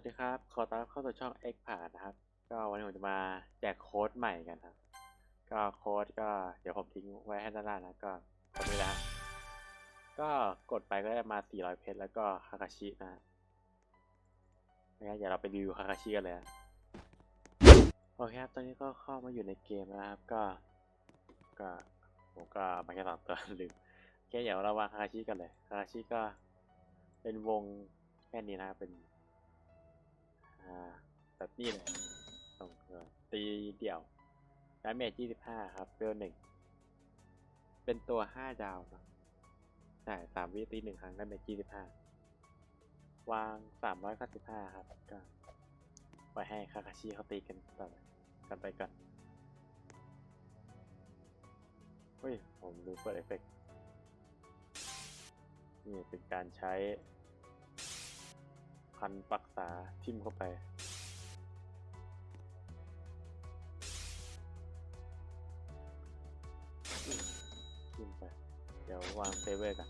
วัสดีครับ ขอต้อนรับเข้าสู่ช่อง X ผ่านะครับ ก็วันนี้ผมจะมาแจกโค้ดใหม่กันครับ ก็โค้ดก็เดี๋ยวผมทิ้งไว้ให้ด้านล่างนะก็กดไปแล้วก็กดไปก็จะมา 400 เพชรแล้วก็ฮากาชินะฮะงั้นเดี๋ยวเราไปรีวิวฮากาชิกันเลยโอเคครับ ตอนนี้ก็เข้ามาอยู่ในเกมแล้วนะครับ ก็ ก็ผมก็มาแค่สองตัวลืมโอเคเดี๋ยวเราวางฮากาชิกันเลยฮากาชิก็เป็นวงแค่นี้นะครับเป็น อ่าแบบนี้เลยส่งเออตีเดี่ยวดาเมจ25ครับเวลหนึ่งเป็นตัว5ดาวเนอะใช่สามวิตีหนึ่งครั้งดาเมจ25วาง395ครับก็ไว้ให้คาคาชิเขาตีกันต่อกันไปก่อนเฮ้ย ผมลืมเปิดเอฟเฟกต์นี่เป็นการใช้ พันปักษาทิ่มเข้าไป ทิ่มไป เดี๋ยววางเซเวอร์กัน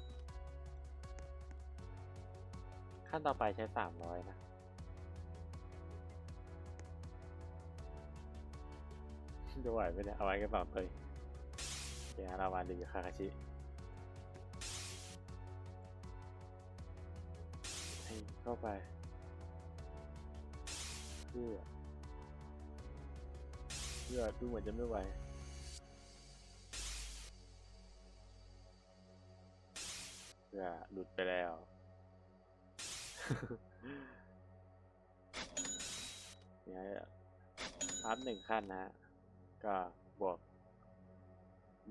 ขั้นต่อไปใช้สามร้อยนะจะไหวไหมเนี่ยเอาไว้กระเป๋าเลยเดี๋ยวเรามาดูคาคาชิให้เข้าไป เพื่อเพื่อดูเหมือนจะไม่ไหวเพื่อหลุดไปแล้ว เนี่ยอัพหนึ่งขั้นนะฮะ ก็บวก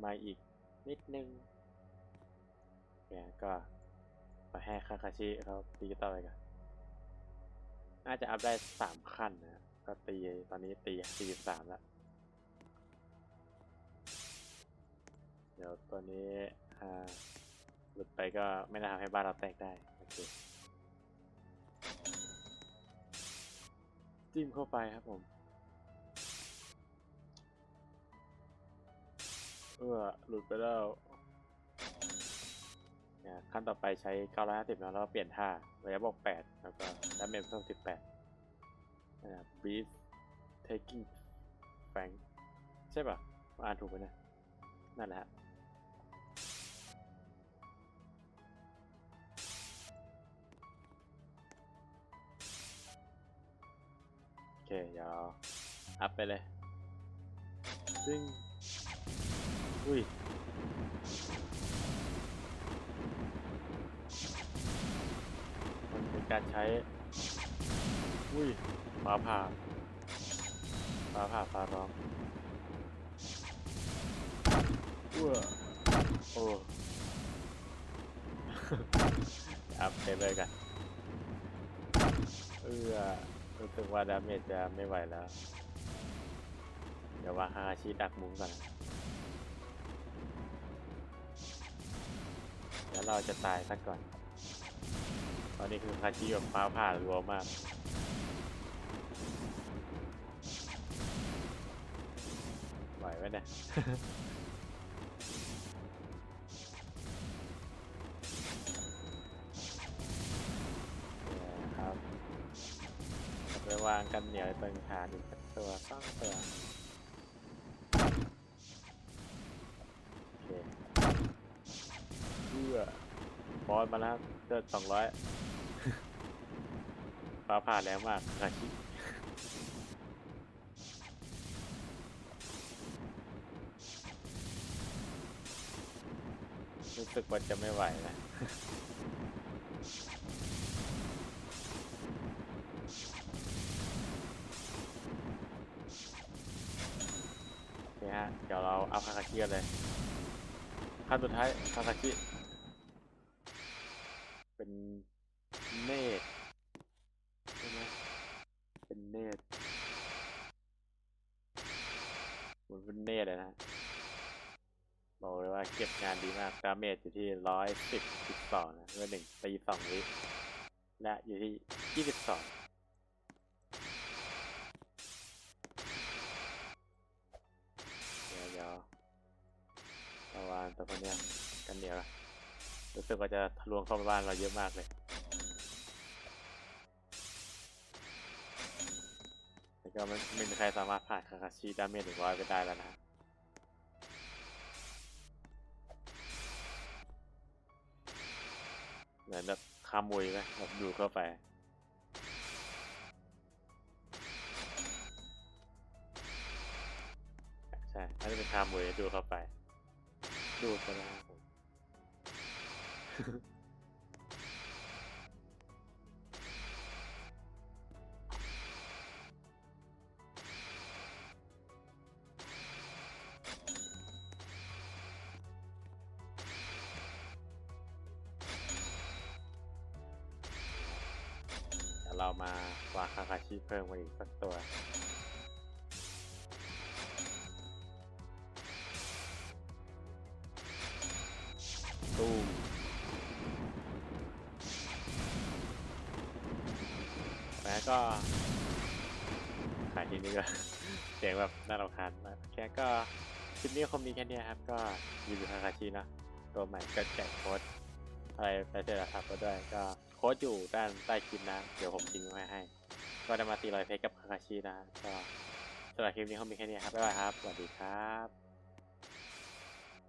มาอีกนิดนึง เนี่ยก็ไปให้คาคาชิเขาตีต่อไปกัน น่าจะอัพได้สามขั้นนะก็ตีตอนนี้ตีสี่สามแล้ว เดี๋ยวตัวนี้อ่าหลุดไปก็ไม่น่าทำให้บ้านเราแตกได้ โอเค จิ้มเข้าไปครับผม เออหลุดไปแล้ว ขั้นต่อไปใช้ 950แล้วแล้วก็เปลี่ยนท่าระยะบอก8 แล้วก็ดาเมจเพิ่ม18นะครับ Beast Taking Fang ใช่ป่ะอ่านถูกไหมเนะนั่นแหละฮะโอเคเดี๋ยวอัพไปเลยซึ่งอุ้ย การใช้ อุ้ยฟ้าผ่าฟ้าผ่าฟ้าร้องอ้วโอ้อัพเซฟเลยกัน เออรู้สึกว่าดาเมจจะไม่ไหวแล้ว เดี๋ยวว่าฮาชิดักมุมก่อนนะเดี๋ยวเราจะตายซะก่อน ตอนนี้คือคาชิกับฟ้าผ่ารัวมาก ไหวไหมเนี่ย เนี่ยครับเอาไปวางกันเหนียวตรงฐานอีกสักตัวสองตัวโอเคเพื่อ บอลมาแล้วเกิดสองร้อยฟ้าผ่าแรงมากคาชิรู้สึกว่าจะไม่ไหวนะโอเคฮะ เดี๋ยวเราเอาคาคาชิกันเลยขั้นสุดท้ายคาคาชิ เป็นเนตรใช่ไหมเป็นเนตรเหมือนเป็นเนตรเลยนะบอกเลยว่าเก็บงานดีมากดาเมจอยู่ที่ร้อยสิบสิบสองนะเมื่อหนึ่งตีสองวิและอยู่ที่ยี่สิบสองเดี๋ยวเดี๋ยวประวานตัวพวกเนี้ยกันเดียวอะ รู้สึกว่าจะทะลวงเข้ามาบ้านเราเยอะมากเลยก็ไม่ไม่มีใครสามารถผ่านคาคาชิดาเมจหนึ่งร้อยไปได้แล้วนะเหมือนแบบคามุยไหมแบบดูเข้าไปใช่ถ้าจะเป็นคามุยดูเข้าไป ดูไปนะครับผม เดี๋ยวเรามาวางคาคาชิเพิ่มมาอีกสักตัว ก็ขายทีนี้ก็เสียงแบบน่ารำคาญมากแค่ก็คลิปนี้คงมีแค่นี้ครับ ก็รีวิคาคาชินะตัวใหม่ก็แจกโค้ดอะไรไปเจอครับก็ด้วยก็โค้ดอยู่ด้านใต้คลิปนะ เดี๋ยวผมทิ้งไว้ให้ ก็ได้มาตีรอยเพชรกับคาคาชินะก็สำหรับคลิปนี้คงมีแค่นี้ครับบ๊ายบายครับ สวัสดีครับ